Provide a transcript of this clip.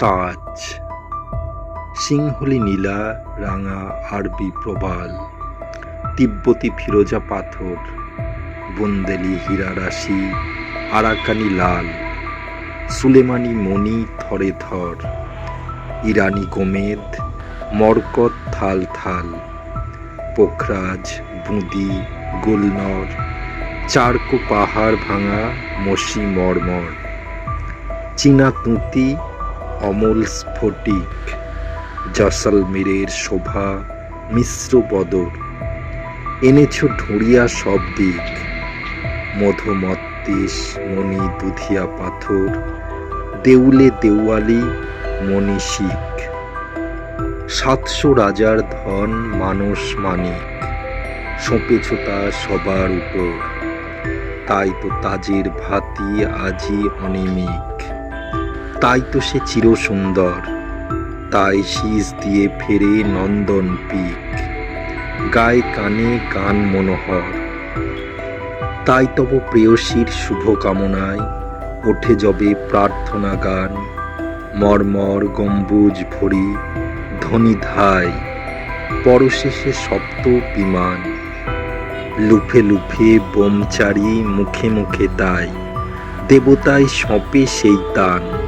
তাজ। সিংহলি নীলা, রাঙা আরবি প্রবাল। তিব্বতী ফিরোজা পাথর। বুন্দেলি হীরা রাশি, আরাকানি লাল। সুলেমানি মণি থরে থর। ইরানি গোমেদ মরকত থাল থাল। পোখরাজ, বুঁদি, গুলনর। চারকো পাহাড় ভাঙা, মসি মর্মর চীনা তুঁতি অমল স্ফটিক জসলমেরের শোভা, মিশ্র বদর এনেছ ঢুঁড়িয়া সব দিক, মধুমত্তিস মণি দুধিয়া পাথর, দেউলে দেওয়ালি শিখ। সাতশো রাজার ধন মানুষ মানিক, সঁপেছ তা সবার উপর। তাই তো তাজের ভাতি আজি অনিমিক। তাই তো সে চিরসুন্দর। তাই শীষ দিয়ে ফেরে নন্দন পিক। গায়ে কানে গান মনোহর। তাই তব প্রেয়সীর শুভ কামনায় ওঠে যবে প্রার্থনা গান। মর্মর গম্বুজ ভরি ধ্বনি ধায় পরশেষে সপ্ত বিমান। লুফে লুফে বোমচারি মুখে মুখে তাই, দেবতায় সঁপে সেই তান।